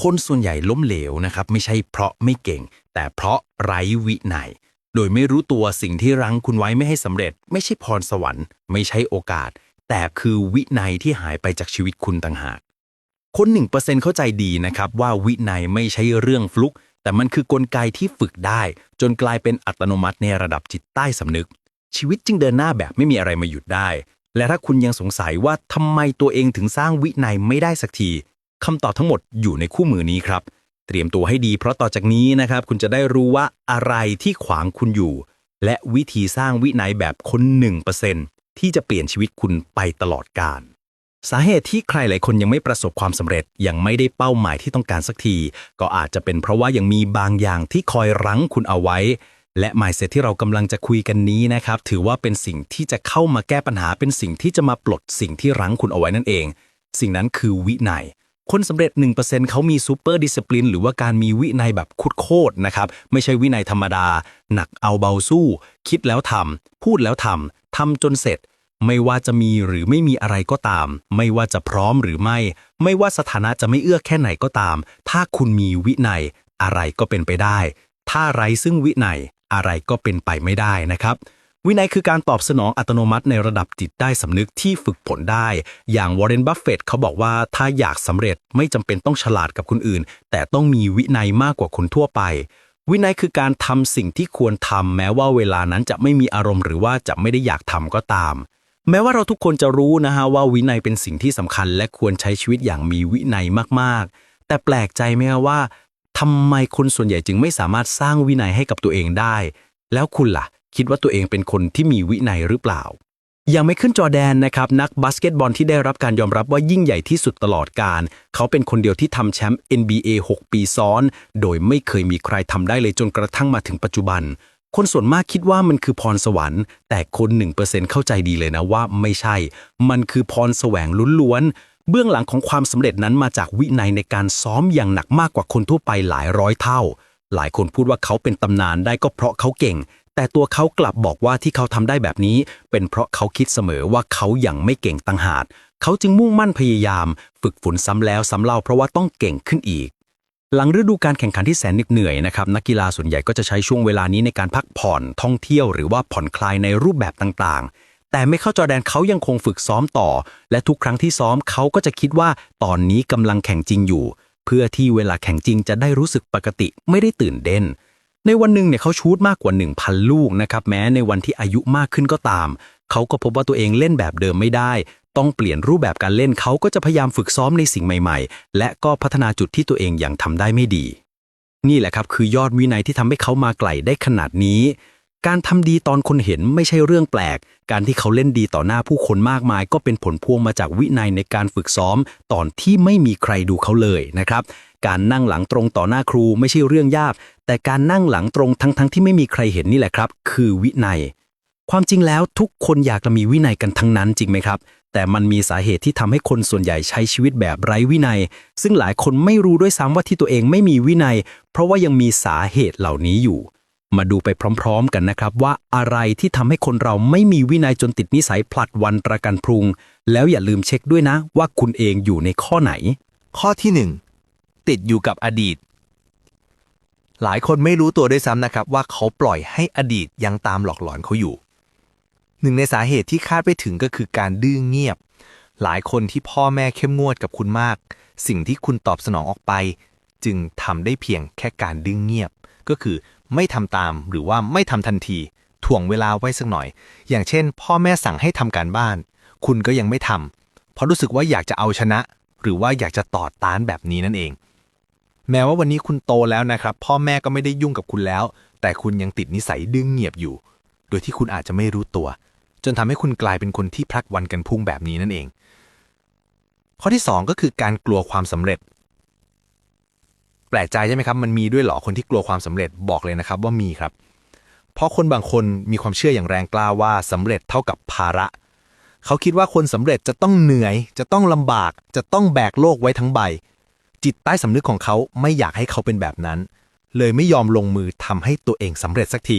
คนส่วนใหญ่ล้มเหลวนะครับ ไม่ใช่เพราะไม่เก่ง แต่เพราะไร้วินัย โดยไม่รู้ตัวสิ่งที่รั้งคุณไว้ไม่ให้สำเร็จ ไม่ใช่พรสวรรค์ ไม่ใช่โอกาส แต่คือวินัยที่หายไปจากชีวิตคุณต่างหาก คนหนึ่งเปอร์เซ็นเข้าใจดีนะครับว่าวินัยไม่ใช่เรื่องฟลุก แต่มันคือกลไกที่ฝึกได้ จนกลายเป็นอัตโนมัติในระดับจิตใต้สำนึก ชีวิตจึงเดินหน้าแบบไม่มีอะไรมาหยุดได้ และถ้าคุณยังสงสัยว่าทำไมตัวเองถึงสร้างวินัยไม่ได้สักที คำตอบทั้งหมดอยู่ในคู่มือนี้ครับ เตรียมตัวให้ดีเพราะต่อจากนี้นะครับ คุณจะได้รู้ว่าอะไรที่ขวางคุณอยู่ และวิธีสร้างวินัยแบบคน1%ที่จะเปลี่ยนชีวิตคุณไปตลอดกาลสาเหตุที่ใครหลายคนยังไม่ประสบความสำเร็จ ยังไม่ได้เป้าหมายที่ต้องการสักที ก็อาจจะเป็นเพราะว่ายังมีบางอย่างที่คอยรั้งคุณเอาไว้ และ mindset ที่เรากำลังจะคุยกันนี้นะครับ ถือว่าเป็นสิ่งที่จะเข้ามาแก้ปัญหาเป็นสิ่งที่จะมาปลดสิ่งที่รั้งคุณเอาไว้นั่นเอง สิ่งนั้นคือวินัย คนสำเร็จ 1%เขามีซูเปอร์ดิส i ปลินหรือว่าการมีวินัยแบบคุดโคตรนะครับ ไม่ใช่วินัยธรรมดา หนักเอาเบาสู้ คิดแล้วทำพูดแล้วทำทำจนเสร็จ ไม่ว่าจะมีหรือไม่มีอะไรก็ตาม ไม่ว่าจะพร้อมหรือไม่ ไม่ว่าสถานะจะไม่เอื้อแค่ไหนก็ตาม ถ้าคุณมีวินัยอะไรก็เป็นไปได้ ถ้าไร้ซึ่งวินัยอะไรก็เป็นไปไม่ได้นะครับ วินัยคือการตอบสนองอัตโนมัติในระดับจิตได้สำนึกที่ฝึกฝนได้ อย่างวอร์เรนบัฟเฟตเขาบอกว่าถ้าอยากสำเร็จไม่จำเป็นต้องฉลาดกับคนอื่น แต่ต้องมีวินัยมากกว่าคนทั่วไป วินัยคือการทำสิ่งที่ควรทำแม้ว่าเวลานั้นจะไม่มีอารมณ์หรือว่าจะไม่ได้อยากทำก็ตาม แม้ว่าเราทุกคนจะรู้นะฮะว่าวินัยเป็นสิ่งที่สำคัญ และควรใช้ชีวิตอย่างมีวินัยมากๆ แต่แปลกใจไหมฮะว่าทำไมคนส่วนใหญ่จึงไม่สามารถสร้างวินัยให้กับตัวเองได้ แล้วคุณล่ะ คิดว่าตัวเองเป็นคนที่มีวินัยหรือเปล่า ยังไม่ขึ้นจอแดนนะครับ นักบาสเกตบอลที่ได้รับการยอมรับว่ายิ่งใหญ่ที่สุดตลอดการ เขาเป็นคนเดียวที่ทำแชมป์ NBA 6 ปีซ้อน โดยไม่เคยมีใครทำได้เลยจนกระทั่งมาถึงปัจจุบัน คนส่วนมากคิดว่ามันคือพรสวรรค์ แต่คน1%เข้าใจดีเลยนะว่าไม่ใช่ มันคือพรแสวงล้วนๆเบื้องหลังของความสำเร็จนั้นมาจากวินัยในการซ้อมอย่างหนักมากกว่าคนทั่วไปหลายร้อยเท่า หลายคนพูดว่าเขาเป็นตำนานได้ก็เพราะเขาเก่ง แต่ตัวเขากลับบอกว่าที่เขาทำได้แบบนี้ เป็นเพราะเขาคิดเสมอว่าเขายังไม่เก่งต่างหากเขาจึงมุ่งมั่นพยายาม ฝึกฝนซ้ำแล้วซ้ำเล่าเพราะว่าต้องเก่งขึ้นอีก หลังฤดูการแข่งขันที่แสนเหนื่อยนะครับนักกีฬาส่วนใหญ่ก็จะใช้ช่วงเวลานี้ในการพักผ่อนท่องเที่ยวหรือว่าผ่อนคลายในรูปแบบต่างๆ แต่ไม่เข้าจอแดนเขายังคงฝึกซ้อมต่อ และทุกครั้งที่ซ้อมเขาก็จะคิดว่าตอนนี้กำลังแข่งจริงอยู่ เพื่อที่เวลาแข่งจริงจะได้รู้สึกปกติไม่ได้ตื่นเต้นในวันหนึ่งเนี่ยเขาชูดมากกว่า 1,000 ลูกนะครับแม้ในวันที่อายุมากขึ้นก็ตาม เขาก็พบว่าตัวเองเล่นแบบเดิมไม่ได้ ต้องเปลี่ยนรูปแบบการเล่นเขาก็จะพยายามฝึกซ้อมในสิ่งใหม่ๆ และก็พัฒนาจุดที่ตัวเองยังทำได้ไม่ดี นี่แหละครับคือยอดวินัยที่ทำให้เขามาไกลได้ขนาดนี้ การทำดีตอนคนเห็นไม่ใช่เรื่องแปลก การที่เขาเล่นดีต่อหน้าผู้คนมากมาย ก็เป็นผลพวงมาจากวินัยในการฝึกซ้อม ตอนที่ไม่มีใครดูเขาเลยนะครับ การนั่งหลังตรงต่อหน้าครูไม่ใช่เรื่องยาก แต่การนั่งหลังตรงทั้งๆที่ไม่มีใครเห็นนี่แหละครับ คือวินัย ความจริงแล้วทุกคนอยากจะมีวินัยกันทั้งนั้นจริงไหมครับ แต่มันมีสาเหตุที่ทำให้คนส่วนใหญ่ใช้ชีวิตแบบไร้วินัย ซึ่งหลายคนไม่รู้ด้วยซ้ำว่าที่ตัวเองไม่มีวินัย เพราะว่ายังมีสาเหตุเหล่านี้อยู่ มาดูไปพร้อมๆกันนะครับว่าอะไรที่ทำให้คนเราไม่มีวินัยจนติดนิสัยผลัดวันประกันพรุง แล้วอย่าลืมเช็คด้วยนะว่าคุณเองอยู่ในข้อไหน ข้อที่ 1 ติดอยู่กับอดีต หลายคนไม่รู้ตัวด้วยซ้ำนะครับ ว่าเขาปล่อยให้อดีตยังตามหลอกหลอนเขาอยู่ หนึ่งในสาเหตุที่คาดไม่ถึงก็คือการดื้อเงียบ หลายคนที่พ่อแม่เข้มงวดกับคุณมาก สิ่งที่คุณตอบสนองออกไป จึงทำได้เพียงแค่การดื้อเงียบก็คือ ไม่ทำตามหรือว่าไม่ทำทันทีถ่วงเวลาไว้สักหน่อย อย่างเช่น พ่อแม่สั่งให้ทำการบ้าน คุณก็ยังไม่ทำเพราะรู้สึกว่าอยากจะเอาชนะ หรือว่าอยากจะต่อต้านแบบนี้นั่นเอง แม้ว่าวันนี้คุณโตแล้วนะครับ พ่อแม่ก็ไม่ได้ยุ่งกับคุณแล้ว แต่คุณยังติดนิสัยดื้อเงียบอยู่ โดยที่คุณอาจจะไม่รู้ตัว จนทำให้คุณกลายเป็นคนที่พลักวันกันพุ่งแบบนี้นั่นเอง ข้อที่ 2 ก็คือการกลัวความสำเร็จ แปลกใจใช่ไหมครับ มันมีด้วยเหรอคนที่กลัวความสำเร็จบอกเลยนะครับว่ามีครับ เพราะคนบางคนมีความเชื่ออย่างแรงกล้าว่าสำเร็จเท่ากับภาระ เขาคิดว่าคนสำเร็จจะต้องเหนื่อย จะต้องลำบาก จะต้องแบกโลกไว้ทั้งใบ จิตใต้สำนึกของเขาไม่อยากให้เขาเป็นแบบนั้น เลยไม่ยอมลงมือทำให้ตัวเองสำเร็จสักที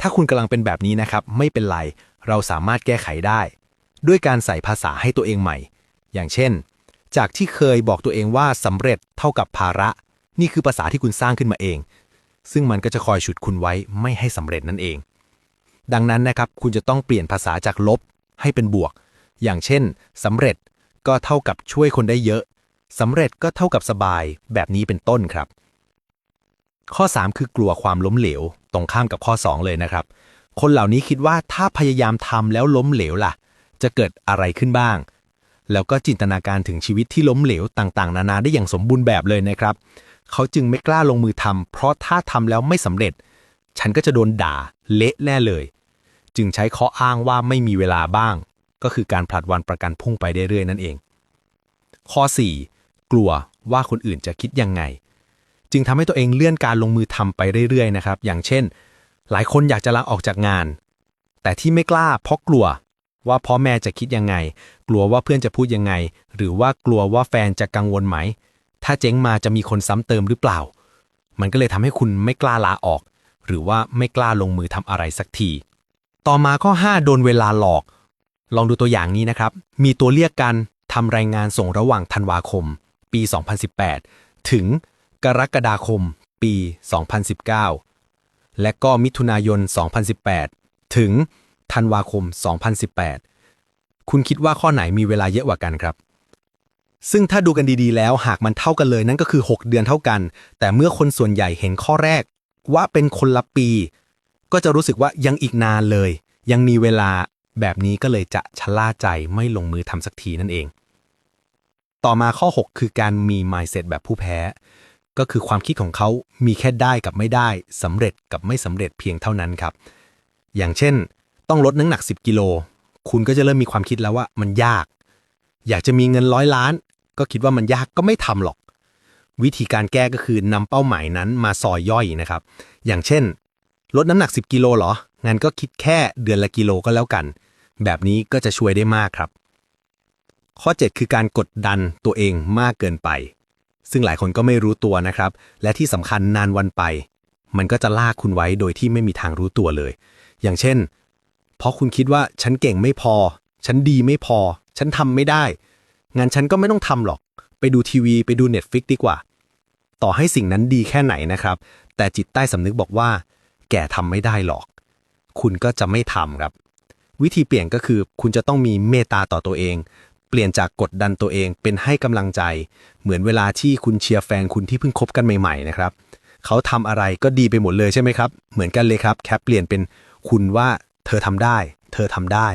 ถ้าคุณกำลังเป็นแบบนี้นะครับ ไม่เป็นไร เราสามารถแก้ไขได้ ด้วยการใส่ภาษาให้ตัวเองใหม่ อย่างเช่น จากที่เคยบอกตัวเองว่าสำเร็จเท่ากับภาระ นี่คือภาษาที่คุณสร้างขึ้นมาเอง ซึ่งมันก็จะคอยฉุดคุณไว้ไม่ให้สำเร็จนั่นเอง ดังนั้นนะครับคุณจะต้องเปลี่ยนภาษาจากลบให้เป็นบวก อย่างเช่นสำเร็จก็เท่ากับช่วยคนได้เยอะสำเร็จก็เท่ากับสบายแบบนี้เป็นต้นครับ ข้อ 3 คือกลัวความล้มเหลว ตรงข้ามกับข้อ 2 เลยนะครับ คนเหล่านี้คิดว่าถ้าพยายามทำแล้วล้มเหลวล่ะ จะเกิดอะไรขึ้นบ้าง แล้วก็จินตนาการถึงชีวิตที่ล้มเหลวต่างๆ นานาได้อย่างสมบูรณ์แบบเลยนะครับ เขาจึงไม่กล้าลงมือทำเพราะถ้าทำแล้วไม่สำเร็จ ฉันก็จะโดนด่าเละแน่เลย จึงใช้ข้ออ้างว่าไม่มีเวลาบ้าง ก็คือการผลัดวันประกันพุ่งไปเรื่อยๆนั่นเอง ข้อ 4 กลัวว่าคนอื่นจะคิดยังไง จึงทำให้ตัวเองเลื่อนการลงมือทำไปเรื่อยๆนะครับ อย่างเช่น หลายคนอยากจะลาออกจากงาน แต่ที่ไม่กล้าเพราะกลัว ว่าพ่อแม่จะคิดยังไง กลัวว่าเพื่อนจะพูดยังไง หรือว่ากลัวว่าแฟนจะกังวลไหม ถ้าเจ๊งมาจะมีคนซ้ำเติมหรือเปล่า มันก็เลยทำให้คุณไม่กล้าลาออก หรือว่าไม่กล้าลงมือทำอะไรสักที ต่อมาข้อ 5 โดนเวลาหลอก ลองดูตัวอย่างนี้นะครับ มีตัวเรียกกันทำรายงานส่งระหว่างธันวาคม ปี 2018 ถึงกรกฎาคม ปี 2019 และก็มิถุนายน 2018 ถึง ธันวาคม 2018 คุณคิดว่าข้อไหนมีเวลาเยอะกว่ากันครับ ซึ่งถ้าดูกันดีๆ แล้วหากมันเท่ากันเลยนั่นก็คือ 6 เดือนเท่ากัน แต่เมื่อคนส่วนใหญ่เห็นข้อแรก ว่าเป็นคนละปี ก็จะรู้สึกว่ายังอีกนานเลย ยังมีเวลาแบบนี้ก็เลยจะชะล่าใจไม่ลงมือทำสักทีนั่นเอง ต่อมาข้อ 6 คือการมี mindset แบบผู้แพ้ ก็คือความคิดของเขามีแค่ได้กับไม่ได้สำเร็จกับไม่สำเร็จเพียงเท่านั้นครับ อย่างเช่น ต้องลดน้ำหนัก 10 กิโล คุณก็จะเริ่มมีความคิดแล้วว่ามันยาก อยากจะมีเงินร้อยล้าน ก็คิดว่ามันยากก็ไม่ทำหรอก วิธีการแก้ก็คือนำเป้าหมายนั้นมาซอยย่อยนะครับ อย่างเช่น ลดน้ำหนัก 10 กิโลเหรอ งั้นก็คิดแค่เดือนละกิโลก็แล้วกัน แบบนี้ก็จะช่วยได้มากครับ ข้อ 7 คือการกดดันตัวเองมากเกินไป ซึ่งหลายคนก็ไม่รู้ตัวนะครับ และที่สำคัญนานวันไป มันก็จะลากคุณไว้โดยที่ไม่มีทางรู้ตัวเลย อย่างเช่น เพราะคุณคิดว่าฉันเก่งไม่พอ ฉันดีไม่พอ ฉันทำไม่ได้งั้นฉันก็ไม่ต้องทำหรอก ไปดูทีวีไปดู Netflix ดีกว่า ต่อให้สิ่งนั้นดีแค่ไหนนะครับ แต่จิตใต้สำนึกบอกว่า แกทำไม่ได้หรอก คุณก็จะไม่ทำครับ วิธีเปลี่ยนก็คือคุณจะต้องมีเมตตาต่อตัวเอง เปลี่ยนจากกดดันตัวเองเป็นให้กำลังใจ เหมือนเวลาที่คุณเชียร์แฟนคุณที่เพิ่งคบกันใหม่ๆนะครับเขาทำอะไรก็ดีไปหมดเลยใช่ไหมครับ เหมือนกันเลยครับ แค่เปลี่ยนเป็นคุณว่า เธอทำได้ เธอทำได้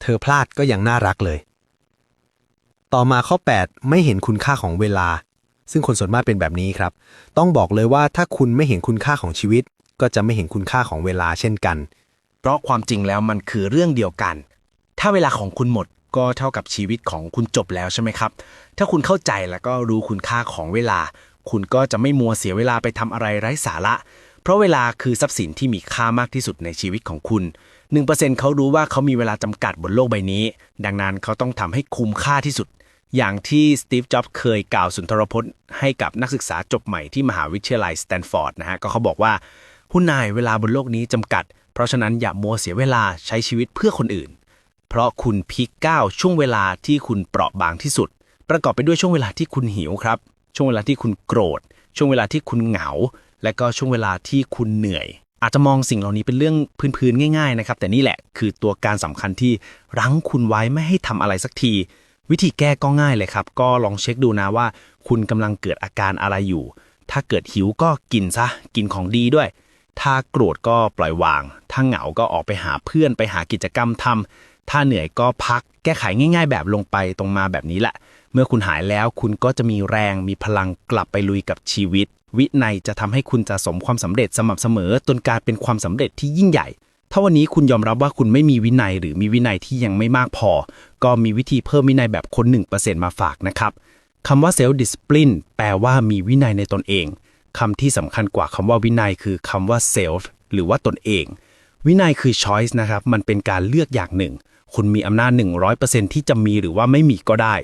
เธอพลาดก็ยังน่ารักเลย ต่อมาข้อ 8 ไม่เห็นคุณค่าของเวลา ซึ่งคนส่วนมากเป็นแบบนี้ครับ ต้องบอกเลยว่าถ้าคุณไม่เห็นคุณค่าของชีวิต ก็จะไม่เห็นคุณค่าของเวลาเช่นกัน เพราะความจริงแล้วมันคือเรื่องเดียวกัน ถ้าเวลาของคุณหมดก็เท่ากับชีวิตของคุณจบแล้วใช่ไหมครับ ถ้าคุณเข้าใจแล้วก็รู้คุณค่าของเวลา คุณก็จะไม่มัวเสียเวลาไปทำอะไรไร้สาระ เพราะเวลาคือทรัพย์สินที่มีค่ามากที่สุดในชีวิตของคุณ 1%เขารู้ว่าเขามีเวลาจำกัดบนโลกใบนี้ ดังนั้นเขาต้องทำให้คุ้มค่าที่สุด อย่างที่สตีฟ จ็อบส์เคยกล่าวสุนทรพจน์ให้กับนักศึกษาจบใหม่ที่มหาวิทยาลัยสแตนฟอร์ดนะฮะ ก็เขาบอกว่าผู้นายเวลาบนโลกนี้จำกัด เพราะฉะนั้นอย่ามัวเสียเวลาใช้ชีวิตเพื่อคนอื่น เพราะคุณพีคก้าวช่วงเวลาที่คุณเปราะบางที่สุด ประกอบไปด้วยช่วงเวลาที่คุณหิวครับ ช่วงเวลาที่คุณโกรธ ช่วงเวลาที่คุณเหงา และก็ช่วงเวลาที่คุณเหนื่อย อาจจะมองสิ่งเหล่านี้เป็นเรื่องพื้นๆง่ายๆนะครับ แต่นี่แหละคือตัวการสำคัญที่รั้งคุณไว้ไม่ให้ทำอะไรสักที วิธีแก้ก็ง่ายเลยครับ ก็ลองเช็คดูนะว่า คุณกำลังเกิดอาการอะไรอยู่ ถ้าเกิดหิวก็กินซะ กินของดีด้วย ถ้าโกรธก็ปล่อยวาง ถ้าเหงาก็ออกไปหาเพื่อนไปหากิจกรรมทำถ้าเหนื่อยก็พักแก้ไขง่าย ๆ แบบลงไปตรงมาแบบนี้แหละ เมื่อคุณหายแล้วคุณก็จะมีแรงมีพลังกลับไปลุยกับชีวิต วินัยจะทำให้คุณจะสมความสำเร็จสม่ำเสมอจนกลารเป็นความสำเร็จที่ยิ่งใหญ่ ถ้าวันนี้คุณยอมรับว่าคุณไม่มีวินัยหรือมีวินัยที่ยังไม่มากพอ ก็มีวิธีเพิ่มวินัยแบบคน 1%มาฝากนะครับคำว่า self discipline แปลว่ามีวินัยในตนเองคำที่สำคัญกว่าคำว่าวินัยคือคำว่า self หรือว่าตนเอง วินัยคือ choice นะครับ มันเป็นการเลือกอย่างหนึ่ง คุณมีอำนาจ 100%ที่จะมีหรือว่าไม่มีก็ได้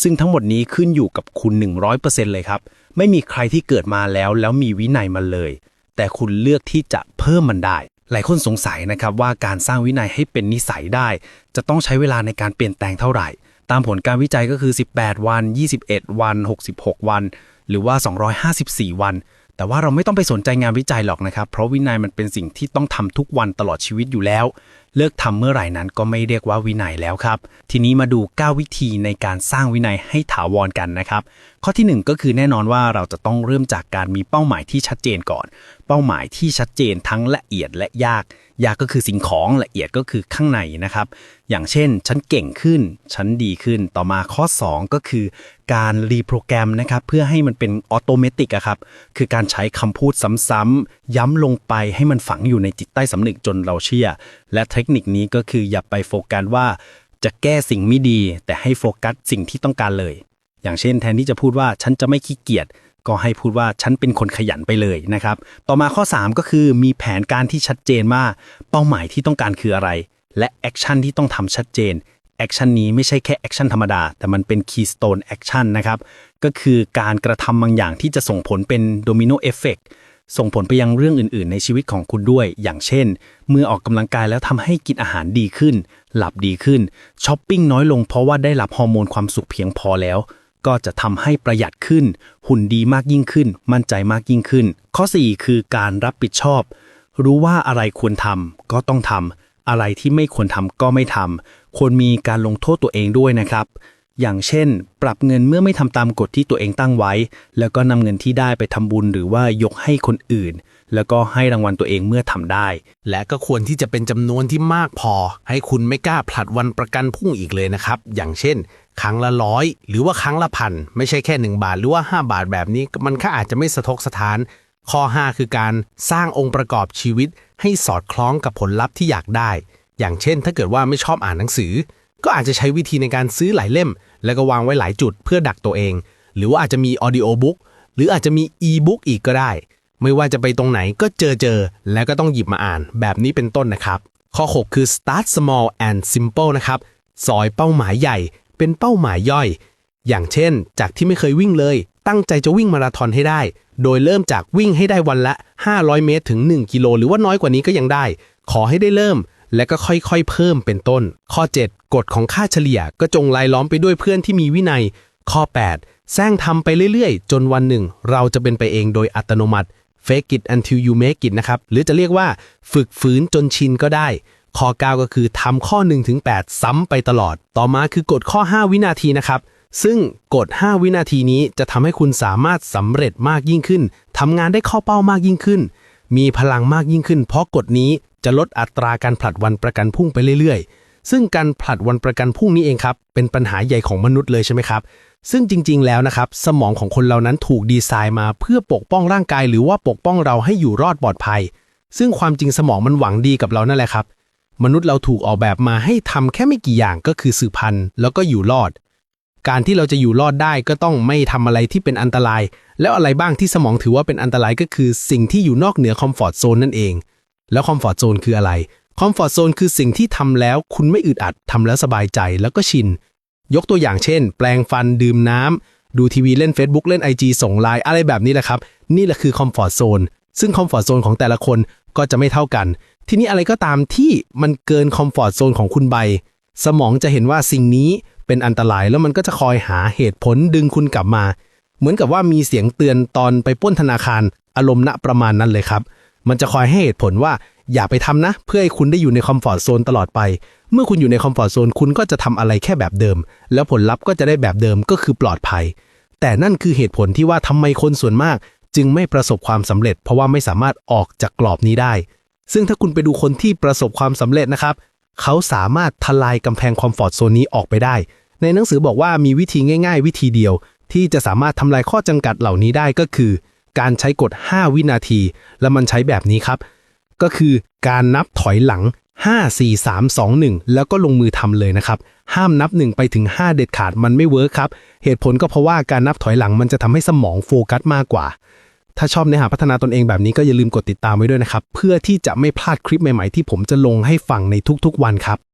ซึ่งทั้งหมดนี้ขึ้นอยู่กับคุณ 100%เลยครับ ไม่มีใครที่เกิดมาแล้ว แล้วมีวินัยมาเลย แต่คุณเลือกที่จะเพิ่มมันได้ หลายคนสงสัยนะครับว่าการสร้างวินัยให้เป็นนิสัยได้ จะต้องใช้เวลาในการเปลี่ยนแปลงเท่าไหร่ ตามผลการวิจัยก็คือ 18 วัน 21 วัน 66 วัน หรือว่า 254 วัน แต่ว่าเราไม่ต้องไปสนใจงานวิจัยหรอกนะครับ เพราะวินัยมันเป็นสิ่งที่ต้องทำทุกวันตลอดชีวิตอยู่แล้ว เลิกทำเมื่อไหร่นั้นก็ไม่เรียกว่าวินัยแล้วครับ ทีนี้มาดู 9 วิธีในการสร้างวินัยให้ถาวรกันนะครับ ข้อทีหนึ่1 ก็คือแน่นอนว่าเราจะต้องเริ่มจากการมีเป้าหมายที่ชัดเจนก่อน เป้าหมายที่ชัดเจนทั้งละเอียดและยาก ยากก็คือสิ่งของละเอียดก็คือข้างในนะครับ อย่างเช่น ฉันเก่งขึ้น ฉันดีขึ้น ต่อมาข้อ 2 ก็คือการรีโปรแกรมนะครับเพื่อให้มันเป็นออโตเมติกอะครับคือการใช้คำพูดซ้ำๆย้ำลงไปให้มันฝังอยู่ในจิตใต้สำนึกจนเราเชื่อและเทคนิคนี้ก็คืออย่าไปโฟกัสว่าจะแก้สิ่งไม่ดี แต่ให้โฟกัสสิ่งที่ต้องการเลย อย่างเช่น แทนที่จะพูดว่าฉันจะไม่ขี้เกียจก็ให้พูดว่าฉันเป็นคนขยันไปเลยนะครับ ต่อมาข้อ 3 ก็คือมีแผนการที่ชัดเจนว่าเป้าหมายที่ต้องการคืออะไร และแอคชั่นที่ต้องทำชัดเจนแอคชั่นนี้ไม่ใช่แค่แอคชั่นธรรมดา แต่มันเป็นคีย์สโตนแอคชั่นนะครับ ก็คือการกระทำบางอย่างที่จะส่งผลเป็นโดมิโนเอฟเฟก ส่งผลไปยังเรื่องอื่น ๆ ในชีวิตของคุณด้วย อย่างเช่น เมื่อออกกำลังกายแล้วทำให้กินอาหารดีขึ้น หลับดีขึ้น ช้อปปิ้งน้อยลงเพราะว่าได้รับฮอร์โมนความสุขเพียงพอแล้ว ก็จะทำให้ประหยัดขึ้น หุ่นดีมากยิ่งขึ้น มั่นใจมากยิ่งขึ้น ข้อ 4 คือการรับผิดชอบ รู้ว่าอะไรควรทำก็ต้องทำอะไรที่ไม่ควรทำก็ไม่ทำควรมีการลงโทษตัวเองด้วยนะครับ อย่างเช่น ปรับเงินเมื่อไม่ทำตามกฎที่ตัวเองตั้งไว้ แล้วก็นำเงินที่ได้ไปทำบุญหรือว่ายกให้คนอื่น แล้วก็ให้รางวัลตัวเองเมื่อทำได้ และก็ควรที่จะเป็นจำนวนที่มากพอ ให้คุณไม่กล้าผลัดวันประกันพรุ่งอีกเลยนะครับ อย่างเช่น ครั้งละร้อยหรือว่าครั้งละพันไม่ใช่แค่ 1 บาทหรือว่า 5 บาทแบบนี้ มันก็อาจจะไม่สะทกสถาน ข้อ 5 คือการสร้างองค์ประกอบชีวิต ให้สอดคล้องกับผลลัพธ์ที่อยากได้ อย่างเช่น ถ้าเกิดว่าไม่ชอบอ่านหนังสือ ก็อาจจะใช้วิธีในการซื้อหลายเล่ม แล้วก็วางไว้หลายจุดเพื่อดักตัวเอง หรือว่าอาจจะมีออดิโอบุ๊กหรืออาจจะมีอีบุ๊กอีกก็ได้ ไม่ว่าจะไปตรงไหนก็เจอเจอ แล้วก็ต้องหยิบมาอ่าน แบบนี้เป็นต้นนะครับ ข้อ 6 คือ start small and simple นะครับซอยเป้าหมายใหญ่ เป็นเป้าหมายย่อย อย่างเช่น จากที่ไม่เคยวิ่งเลย ตั้งใจจะวิ่งมาราธอนให้ได้ โดยเริ่มจากวิ่งให้ได้วันละ 500 เมตรถึง 1 กิโล หรือว่าน้อยกว่านี้ก็ยังได้ ขอให้ได้เริ่ม และก็ค่อยๆ เพิ่มเป็นต้น ข้อ 7 กฎของค่าเฉลี่ยก็จงรายล้อมไปด้วยเพื่อนที่มีวินัย ข้อ 8 แซงทำไปเรื่อยๆ จนวันหนึ่ง เราจะเป็นไปเองโดยอัตโนมัติ fake it until you make it นะครับ หรือจะเรียกว่าฝึกฝืนจนชินก็ได้ ข้อ 9 ก็คือทำข้อ1ถึง8ซ้ำไปตลอด ต่อมาคือกฎข้อ 5 วินาทีนะครับ ซึ่งกฎ 5 วินาทีนี้จะทำให้คุณสามารถสำเร็จมากยิ่งขึ้นทำงานได้ข้าเป้ามากยิ่งขึ้น มีพลังมากยิ่งขึ้น เพราะกฎนี้ จะลดอัตราการผลัดวันประกันพุ่งไปเรื่อยๆ ซึ่งการผลัดวันประกันพุ่งนี้เองครับเป็นปัญหาใหญ่ของมนุษย์เลยใช่ไหมครับ ซึ่งจริงๆแล้วนะครับสมองของคนเรานั้นถูกดีไซน์มาเพื่อปกป้องร่างกาย หรือว่าปกป้องเราให้อยู่รอดปลอดภัย ซึ่งความจริงสมองมันหวังดีกับเรานั่นแหละครับ มนุษย์เราถูกออกแบบมาให้ทำแค่ไม่กี่อย่างก็คือสืบพันธุ์แล้วก็อยู่รอด การที่เราจะอยู่รอดได้ก็ต้องไม่ทำอะไรที่เป็นอันตราย แล้วอะไรบ้างที่สมองถือว่าเป็นอันตรายก็คือ สิ่งที่อยู่นอกเหนือคอมฟอร์ตโซนนั่นเอง แล้วคอมฟอร์ตโซนคืออะไร คอมฟอร์ตโซนคือสิ่งที่ทำแล้วคุณไม่อึดอัดทำแล้วสบายใจแล้วก็ชิน ยกตัวอย่างเช่น แปลงฟันดื่มน้ำดูทีวีเล่น Facebook เล่น IG ส่งไลน์อะไรแบบนี้แหละครับ นี่แหละคือคอมฟอร์ตโซนซึ่งคอมฟอร์ตโซนของแต่ละคนก็จะไม่เท่ากัน ทีนี้อะไรก็ตามที่มันเกินคอมฟอร์ตโซนของคุณใบสมองจะเห็นว่าสิ่งนี้เป็นอันตรายแล้วมันก็จะคอยหาเหตุผลดึงคุณกลับมา เหมือนกับว่ามีเสียงเตือนตอนไปป้นธนาคารอารมณ์ณประมาณนั้นเลยครับ มันจะคอยให้เหตุผลว่าอย่าไปทำนะ เพื่อให้คุณได้อยู่ในคอมฟอร์ตโซนตลอดไป เมื่อคุณอยู่ในคอมฟอร์ตโซนคุณก็จะทำอะไรแค่แบบเดิม แล้วผลลัพธ์ก็จะได้แบบเดิมก็คือปลอดภัย แต่นั่นคือเหตุผลที่ว่าทำไมคนส่วนมาก จึงไม่ประสบความสำเร็จ เพราะว่าไม่สามารถออกจากกรอบนี้ได้ ซึ่งถ้าคุณไปดูคนที่ประสบความสำเร็จนะครับ เขาสามารถทลายกำแพงคอมฟอร์ตโซนนี้ออกไปได้ ในหนังสือบอกว่ามีวิธีง่าย ๆ วิธีเดียว ที่จะสามารถทำลายข้อจำกัดเหล่านี้ได้ก็คือ การใช้กฎ 5 วินาที และมันใช้แบบนี้ครับ ก็คือการนับถอยหลัง 5 4 3 2 1 แล้วก็ลงมือทำเลยนะครับ ห้ามนับ 1 ไปถึง 5 เด็ดขาดมันไม่เวิร์คครับ เหตุผลก็เพราะว่าการนับถอยหลังมันจะทำให้สมองโฟกัสมากกว่า ถ้าชอบเนื้อหาพัฒนาตนเองแบบนี้ก็อย่าลืมกดติดตามไว้ด้วยนะครับ เพื่อที่จะไม่พลาดคลิปใหม่ๆ ที่ผมจะลงให้ฟังในทุกๆ วันครับ